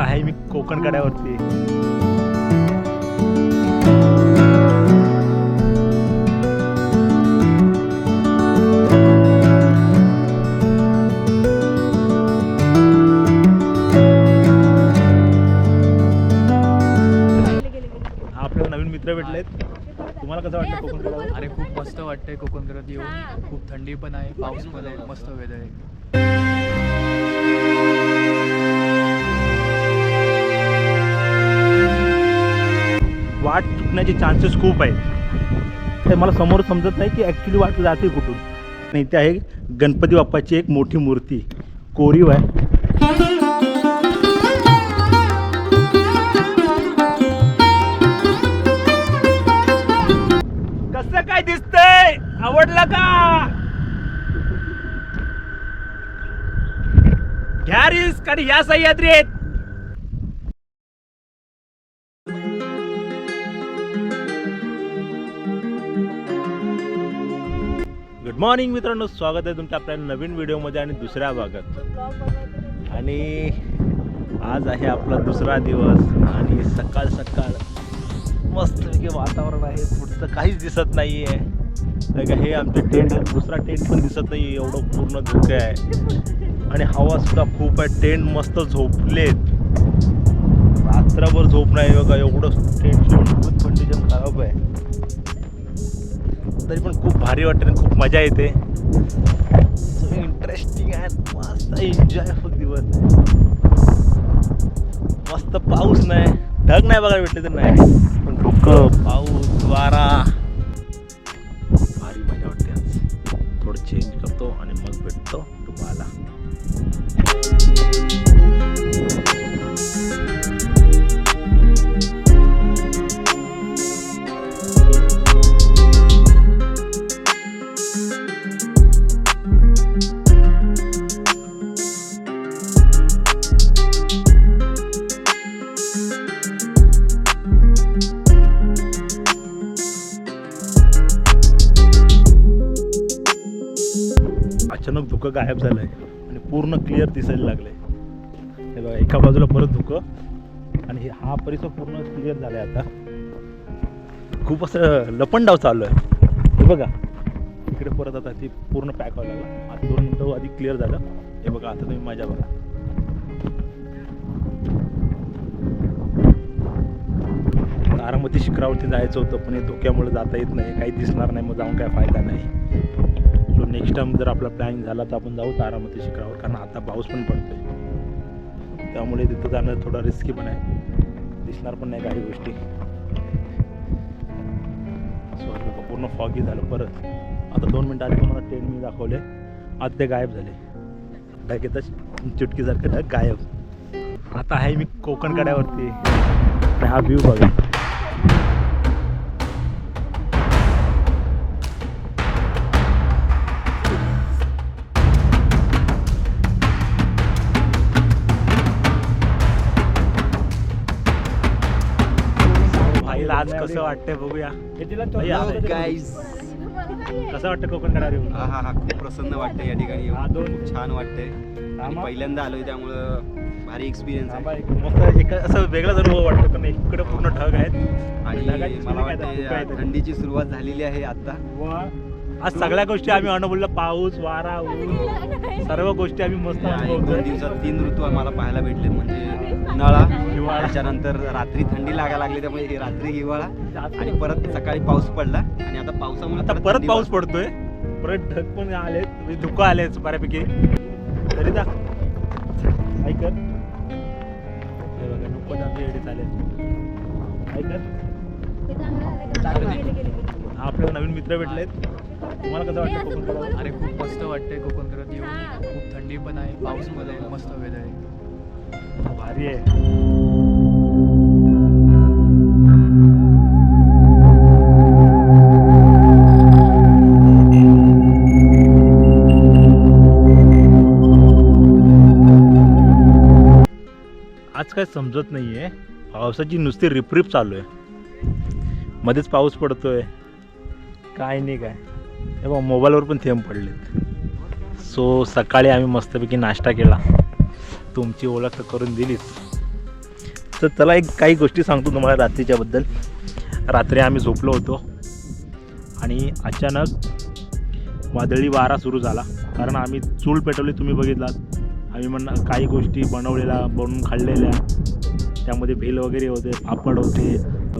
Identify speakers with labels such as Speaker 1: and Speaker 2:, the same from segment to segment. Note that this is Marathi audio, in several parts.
Speaker 1: आता आहे मी कोकण कड्यावरती. हा आपल्याला नवीन मित्र भेटलेत. तुम्हाला कसं वाटतं कोकण कड्यावर?
Speaker 2: अरे खूप मस्त वाटतंय कोकणकरात येऊन खूप थंडी पण आहे पाऊस पण आहे मस्त वेदर आहे.
Speaker 1: वाट चुकण्याचे चान्सेस खूप आहेत. ते मला समोर समजत नाही की ॲक्च्युली वाट जाते कुठून. नाही ते आहे गणपती बाप्पाची एक मोठी मूर्ती कोरीव आहे. कसं काय दिसतंय? आवडलं का? घ्या रिस्क आणि या सह्याद्री आहेत. मॉर्निंग मित्रांनो स्वागत आहे तुमच्या आपल्या नवीन व्हिडिओमध्ये आणि दुसऱ्या भागात. आणि आज आहे आपला दुसरा दिवस आणि सकाळ सकाळ मस्तपैकी वातावरण आहे. पुढचं काहीच दिसत नाही आहे का हे आमचं टेंट आहे. दुसरा टेंट पण दिसत नाही एवढं पूर्ण धुके आहे. आणि हवासुद्धा खूप आहे. टेंट मस्त झोपलेत. रात्रभर झोप नाही बघा. एवढं टेंटची कंडिशन खराब आहे. तरी पण खूप भारी वाटते आणि खूप मजा येते. इंटरेस्टिंग आहे. मस्त एन्जॉय फक्त दिवस. मस्त पाऊस नाही. ढग नाही बघायला भेटले तर नाही. पण धुकं धुकं गायब आहे आणि पूर्ण क्लिअर दिसायला लागलं आहे हे बघा एका बाजूला परत धुकं आणि हे- हा परिसर पूर्ण क्लिअर झालाय आता. खूप असं लपंडाव चालू आहे. हे बघा इकडे परत आता ती पूर्ण पॅक व्हायला लागला. आता दोन मिनटं आधी क्लिअर झालं. हे बघा आता तुम्ही माझ्या बघा. तारामती शिखरावरती जायचं होतं पण हे धोक्यामुळे जाता येत नाही. काही दिसणार नाही मग जाऊन काय फायदा नाही. नेक्स्ट टाइम जर आपला प्लॅन झाला तर आपण जाऊ तारामती शिखरावर कारण आता पाऊस पण पडतोय. त्यामुळे तिथं जाणं थोडं रिस्की पण आहे. दिसणार पण नाही काही गोष्टी. सो पूर्ण फॉगी झालं. परत आता दोन मिनटं आधी मला ट्रेन मी दाखवले. आता ते गायब झाले. ढग येतच चुटकीसारखं ढग गायब. आता आहे मी कोकण कड्यावरती. आणि हा व्ह्यू बघा. वाटतंय बघूया.
Speaker 3: गाईज
Speaker 1: कसं वाटतं कोकण कड्यावर येऊन?
Speaker 3: हा हा हा. खूप प्रसन्न वाटतं या ठिकाणी
Speaker 1: हा, दोन-
Speaker 3: खूप छान वाटतंय. आणि. पहिल्यांदा आलोय त्यामुळं भारी एक्सपिरियन्स आहे.
Speaker 1: एक मस्त एक असं वेगळाच अनुभव वाटतो. कारण इकडे पूर्ण ढग आहेत.
Speaker 3: आणि
Speaker 1: ढगाची
Speaker 3: मला
Speaker 1: आहे
Speaker 3: वाटतं. थंडीची सुरुवात झालेली आहे आता
Speaker 1: वा. आज सगळ्या गोष्टी आम्ही अनुभवलं पाऊस वारा ऊन. सर्व गोष्टी आम्ही मस्त
Speaker 3: या एक दोन दिवसात तीन ऋतू आम्हाला पाहायला भेटले म्हणजे उन्हाळा. त्याच्यानंतर रात्री थंडी लागायला लागली त्यामुळे हे रात्री हिवाळा आणि परत सकाळी पाऊस पडला आणि आता पावसामुळे
Speaker 1: आता परत पाऊस पडतोय. परत ढग पण आलेत म्हणजे धुकं आलेच बऱ्यापैकी. तरी जा. ऐक. हे आपल्याला नवीन मित्र भेटलेत. तुम्हाला कसं वाटतं कोकण?
Speaker 2: अरे खूप मस्त वाटतंय कोकणकरात येऊन खूप थंडी पण आहे. पाऊस पण आहे. मस्त वेदर आहे.
Speaker 1: भारी आहे. काहीच काय समजत नाही आहे पावसाची नुसती रिपरिप चालू आहे. मध्येच पाऊस पडतोय. काय नाही काय. हे बघ मोबाईलवर पण थेंब पडलेत. सो सकाळी आम्ही मस्तपैकी नाश्ता केला. तुमची ओळख तर करून दिलीच. तर चला एक काही गोष्टी सांगतो तुम्हाला रात्रीच्याबद्दल रात्री आम्ही झोपलो होतो. आणि अचानक वादळी वारा सुरू झाला. कारण आम्ही चूल पेटवली तुम्ही बघितलात. आम्ही म्हण काही गोष्टी बनवलेल्या बनवून खाल्लेल्या. त्यामध्ये भेल वगैरे होते पापड होते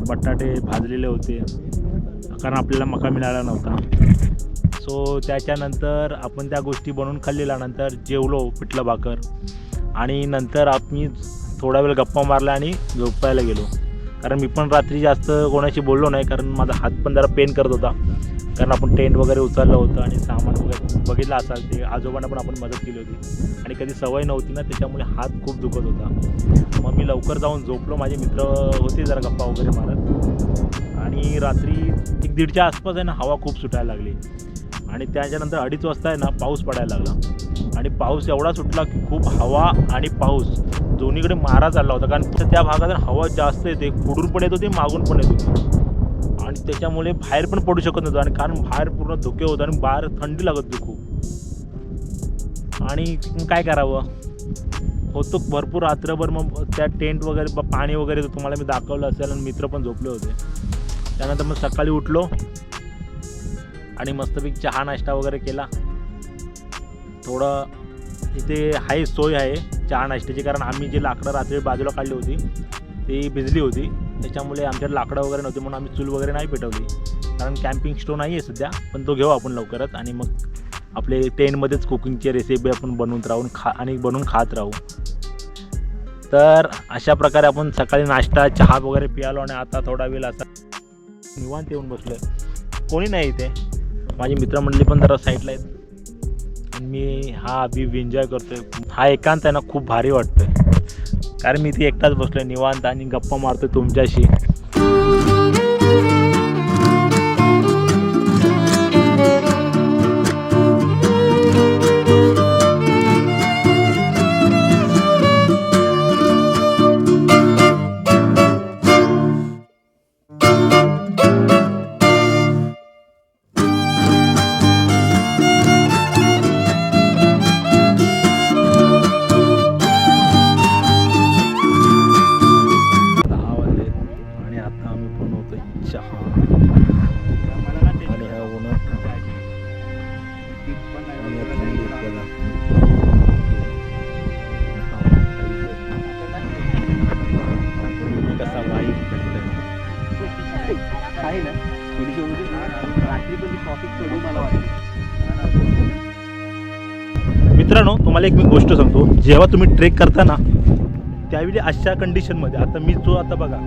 Speaker 1: बटाटे भाजलेले होते. कारण आपल्याला मका मिळाला नव्हता. सो त्याच्यानंतर आपण त्या गोष्टी बनवून खाल्लेल्या. नंतर जेवलो पिठलं भाकर. आणि नंतर आम्ही थोडा वेळ गप्पा मारला आणि झोपायला गेलो. कारण मी पण रात्री जास्त कोणाशी बोललो नाही. कारण माझा हात पण जरा पेन करत होता. कारण आपण टेंट वगैरे उचललं होतं आणि सामान वगैरे बघितलं असाल ते आजोबांना पण आपण मदत केली होती. आणि कधी सवय नव्हती ना त्याच्यामुळे हात खूप दुखत होता. मग मी लवकर जाऊन झोपलो. माझे मित्र होते जरा गप्पा वगैरे मारत. आणि रात्री एक दीडच्या आसपास आहे ना हवा खूप सुटायला लागली. आणि त्याच्यानंतर अडीच वाजता आहे ना पाऊस पडायला लागला. आणि पाऊस एवढा सुटला की खूप हवा आणि पाऊस दोन्हीकडे मारा चालला होता. कारण त्या भागात हवा जास्त येते पुढून पण येत होती मागून पण येत होती. त्याच्यामुळे बाहेर पण पडू शकत नव्हतं आणि कारण बाहेर पूर्ण धुके होतं आणि बाहेर थंडी लागत होती खूप. आणि काय करावं? होतो भरपूर रात्रभर मग त्या टेंट वगैरे पाणी वगैरे तुम्हाला मी दाखवलं असेल आणि मित्र पण झोपले होते. त्यानंतर मग सकाळी उठलो आणि मस्तपैकी चहा नाश्ता वगैरे केला. थोडं इथे आहे सोय आहे चहा नाश्त्याची कारण आम्ही जे लाकडं रात्री बाजूला काढली होती ती भिजली होती. त्याच्यामुळे आमच्याकडे लाकडं वगैरे नव्हती म्हणून आम्ही चूल वगैरे नाही पेटवली. कारण कॅम्पिंग स्टो नाही आहे सध्या पण तो घेऊ आपण लवकरच आणि मग आपले टेंटमध्येच कुकिंगची रेसिपी आपण बनवून राहून खा आणि बनवून खात राहू. तर अशा प्रकारे आपण सकाळी नाश्ता चहा वगैरे पियालो आणि आता थोडा वेळ असा निवांत येऊन बसलो आहे कोणी नाही इथे. माझी मित्रमंडळी पण जरा साईडला आहेत. मी हा व्ह्यू एन्जॉय करतोय. हा एकांत आहे ना खूप भारी वाटतोय. कारण मी ती एकटाच बसलोय निवांत आणि गप्पा मारतोय तुमच्याशी. मित्रांनो तुम्हाला एक मी गोष्ट सांगतो. जेव्हा तुम्ही ट्रेक करता ना त्यावेळी अशा कंडिशनमध्ये आता मी जो आता बघा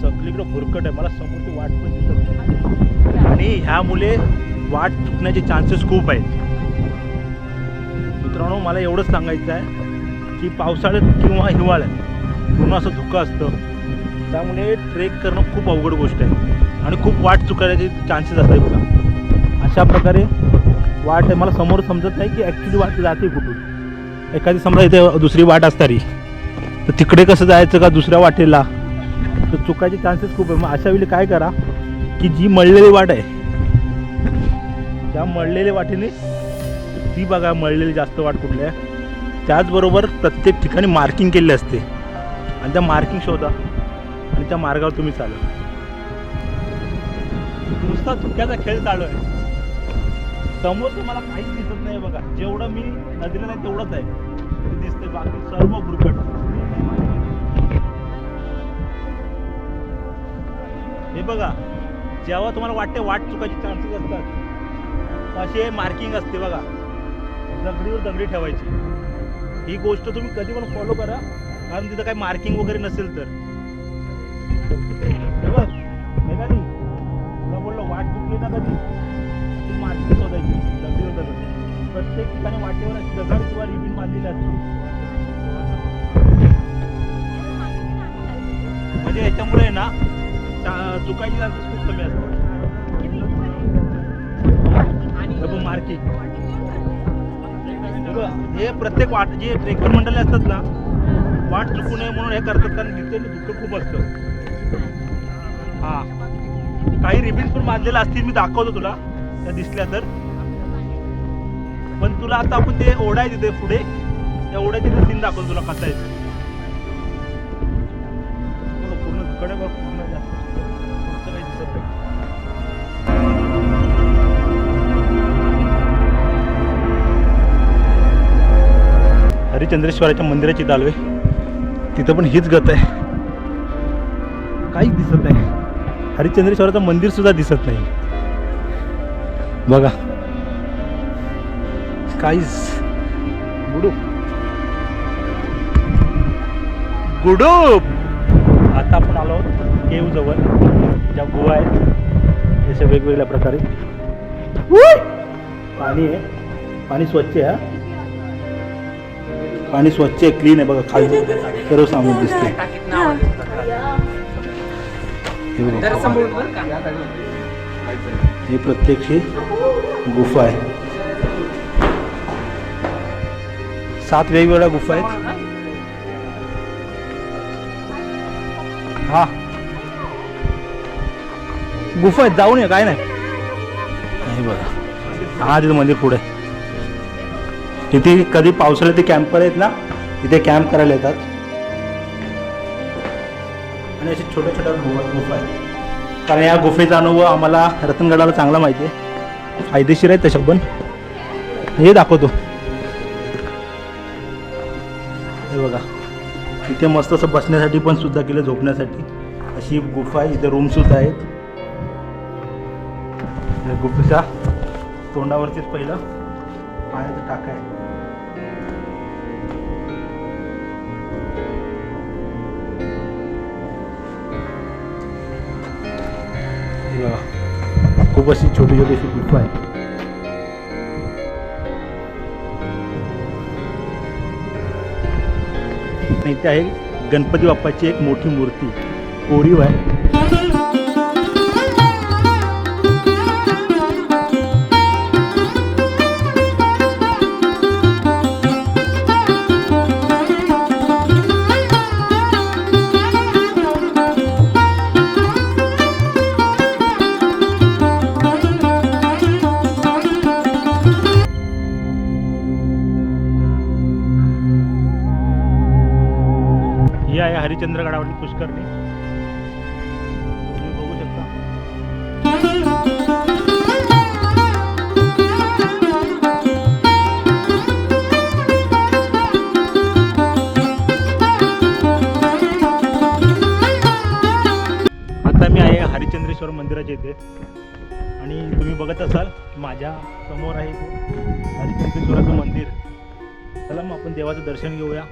Speaker 1: सगळीकडे भुरकट आहे मला समोरची वाट पण दिसत आणि ह्यामुळे वाट चुकण्याचे चान्सेस खूप आहेत. मित्रांनो मला एवढंच सांगायचं आहे की पावसाळ्यात किंवा हिवाळ्यात पूर्ण असं धुकं असतं. त्यामुळे ट्रेक करणं खूप अवघड गोष्ट आहे. आणि खूप वाट चुकायचे चान्सेस असतात बघा. अशा प्रकारे वाट आहे. मला समोर समजत नाही की ॲक्च्युली वाट जाते कुठून. एखादी समजा इथे दुसरी वाट असणारी. तर तिकडे कसं जायचं का दुसऱ्या वाटेला? तर चुकायचे चान्सेस खूप आहे. मग अशा वेळी काय करा की जी मळलेली वाट आहे त्या मळलेल्या वाटेने ती बघा मळलेली जास्त वाट कुठली आहे. त्याचबरोबर प्रत्येक ठिकाणी मार्किंग केलेली असते. आणि त्या मार्किंग शोधा. आणि त्या मार्गावर तुम्ही चाला. नुसता धुक्याचा खेळ चालू आहे. समोर तुम्हाला काहीच दिसत नाही बघा. जेवढं मी नदीला नाही तेवढंच आहे. ते दिसतंय बाकी सर्व बुरकट हे बघा जेव्हा तुम्हाला वाटते वाट चुकायची चान्सेस असतात असे मार्किंग असते बघा. दगडीवर दगडी ठेवायची. ही गोष्ट तुम्ही कधी पण फॉलो करा. कारण तिथं काही मार्किंग वगैरे नसेल तर. बोललो वाट चुकली ना कधी? प्रत्येक ठिकाणी वाटेवर दगड किंवा रिबीन बांधलेली असते. म्हणजे याच्यामुळे ना चा- चुकायची चान्सेस खूप कमी असतात मार्किंग हे प्रत्येक वाट जे ट्रेकर मंडळी असतात ना वाट चुकू नये म्हणून हे करतात कारण तिथे धुकं खूप असतं. हा. काही रिबिन्स पण बांधलेल्या असतील मी दाखवतो तुला. त्या दिसल्या तर. पण तुला आता आपण ते ओढाय तिथे पुढे. त्या ओढ्या ते सीन दाखवून तुला कसा आहे. हरिचंद्रेश्वराच्या मंदिराची दालवे. तिथं पण हीच गत आहे. काहीच दिसत नाही. हरिचंद्रेश्वराचं मंदिर सुद्धा दिसत नाही. बघा. काहीच गुडूप गुडूप आता आपण आलो केवजवळ केव जवळ ज्या गुहा आहेत. अशा वेगवेगळ्या प्रकारे. पाणी आहे. पाणी स्वच्छ आहे हा. पाणी स्वच्छ आहे क्लीन आहे बघा खाली. सर्व सामान दिसते हे प्रत्यक्ष गुफा आहे. सात वेगवेगळ्या गुफा आहेत. हा. गुफा आहेत जाऊन ये काय नाही. बघा. हा तिथं मंदिर पुढे. तिथे कधी पावसाळ्यात ते कॅम्पर आहेत ना तिथे कॅम्प करायला येतात. आणि असे छोट्या छोट्या गुफा गुफा आहेत. कारण या गुफेचा अनुभव आम्हाला रतनगडाला चांगला माहिती आहे. फायदेशीर आहेत तशा पण. हे दाखवतो. इथे मस्त असं बसण्यासाठी पण सुद्धा केलं झोपण्यासाठी. अशी गुफा आहे इथे रूम सुद्धा आहेत. गुफेचा तोंडावरतीच पहिलं पाण्याचं टाका आहे. खूप अशी छोटी छोटी अशी गुफा आहे. इथे आहे गणपती बाप्पाची एक मोठी मूर्ती कोरीव आहे. चंद्रगडावरील पुष्करणी. तुम्ही बघू शकता. आता मी आहे हरिचंद्रेश्वर मंदिराच्या इथे. आणि तुम्ही बघत असाल माझ्यासमोर आहे इथे मंदिर. चला मग आपण देवाचं दर्शन घेऊया.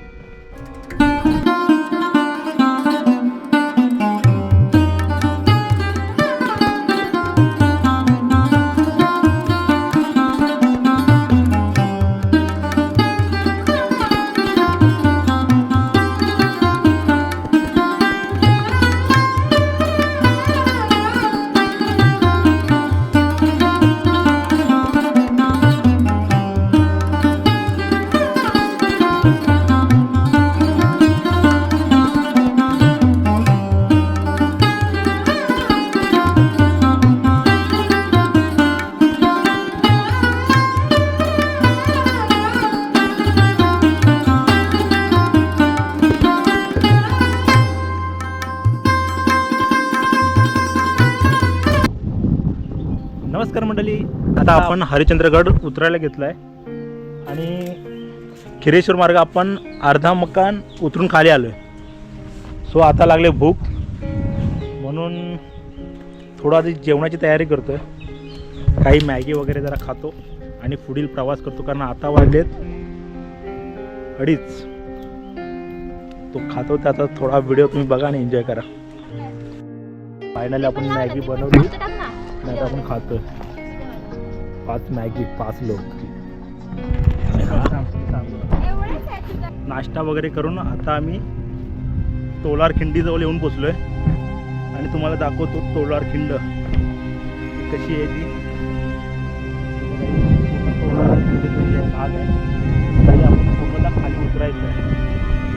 Speaker 1: आता आपण हरिश्चंद्रगड उतरायला घेतलाय. आणि खिरेश्वर मार्ग आपण अर्धा मकान उतरून खाली आलोय. सो आता लागले भूक. म्हणून थोडं आधी जेवणाची तयारी करतोय. काही मॅगी वगैरे जरा खातो आणि पुढील प्रवास करतो कारण आता वाजलेत अडीच. तो खातो त्याचा थोडा व्हिडिओ तुम्ही बघा आणि एन्जॉय करा. फायनली आपण मॅगी बनवली नाही आता आपण खातोय. पाच मॅगी पाच लोक. नाश्ता वगैरे करून आता आम्ही टोलारखिंडीजवळ येऊन पोचलो आहे आणि तुम्हाला दाखवतो टोलारखिंड कशी आहे ती? भाग आहे. आपण पूर्णतः खाली उतरायचं आहे.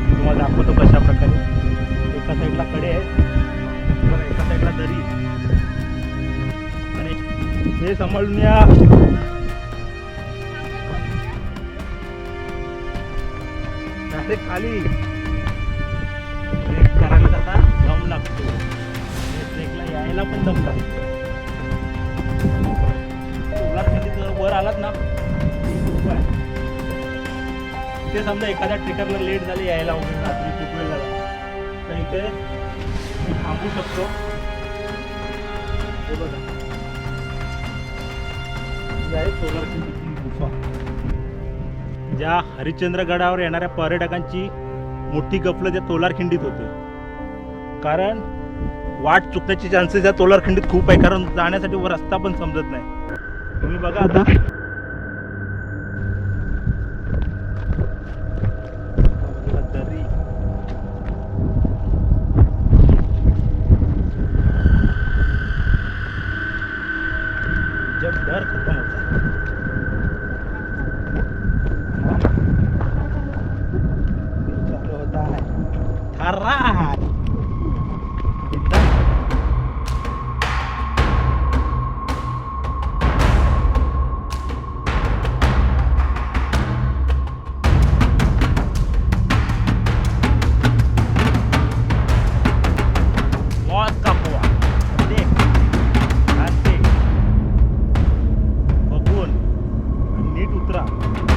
Speaker 1: तुम्हाला दाखवतो कशा प्रकारे एका साईडला कडे आहे. एका साईडला दरी आहे. हे सांभाळून या. डायरेक्ट खाली. ब्रेक करायला जाता दम लागतो. ब्रेकला यायला पण दम लागतो. उलाट म्हणजे वर आलात ना ते समजा एखाद्या ट्रेकरला लेट झाली यायला वगैरे रात्री खूप वेळ झाला. तर इथे थांबू शकतो. बघा. ही आहे सोलर गुफा. ज्या हरिश्चंद्रगडावर येणाऱ्या पर्यटकांची मोठी गफलं त्या तोलारखिंडीत होते. कारण वाट चुकण्याची चान्सेस या तोलारखिंडीत खूप आहे कारण जाण्यासाठी रस्ता पण समजत नाही. तुम्ही बघा आता. आणि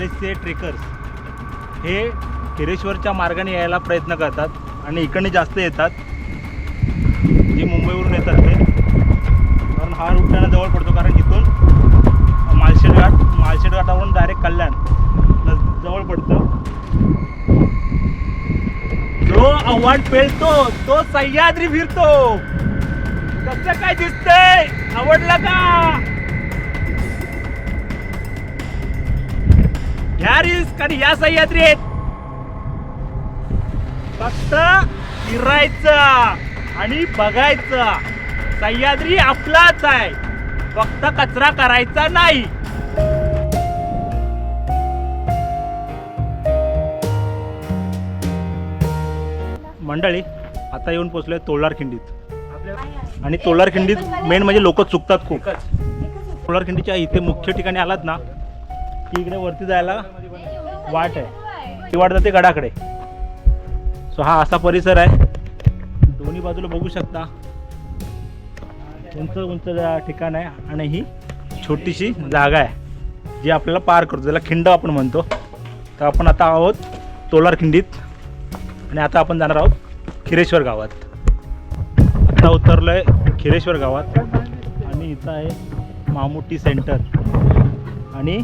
Speaker 1: बरेचसे ट्रेकर्स हे हिरेश्वरच्या मार्गाने यायला प्रयत्न करतात आणि इकडे जास्त येतात. जे मुंबईवरून येतात ते. कारण हा रूट त्यांना जवळ पडतो कारण इथून मालशेड घाट मालशेड घाटावरून डायरेक्ट कल्याण जवळ पडतं. जो आव्हाड पेलतो तो सह्याद्री फिरतो. कसं काय दिसतंय? आवडला का? ह्या रिल्स आणि या सह्याद्री आहेत. फक्त फिरायचं आणि बघायचं. सह्याद्री आपलाच आहे. फक्त कचरा करायचा नाही. मंडळी आता येऊन पोचलोय तोलार खिंडीत आणि तोलार खिंडीत मेन म्हणजे लोक चुकतात खूप. तोलार खिंडीच्या इथे मुख्य ठिकाणी आलात ना की इकडे वरती जायला वाट आहे. ती वाट जाते गडाकडे. सो हा असा परिसर आहे. दोन्ही बाजूला बघू शकता. उंच उंच ठिकाण आहे आणि ही छोटीशी जागा आहे जी आपल्याला पार करतो. ज्याला खिंड आपण म्हणतो. तर आपण आता आहोत तोलार खिंडीत आणि आता आपण जाणार आहोत खिरेश्वर गावात. आता उतरलो आहे खिरेश्वर गावात आणि इथं आहे मामुटी सेंटर. आणि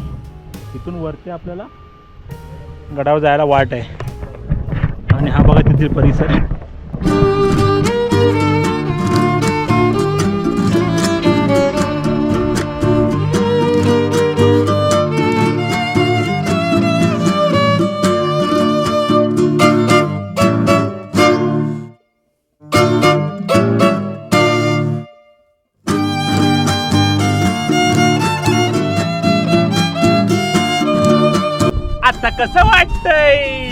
Speaker 1: इथून वरती आपल्याला गडावर जायला वाट आहे. आणि हा बघा तिथील परिसर. आता कसं वाटतंय?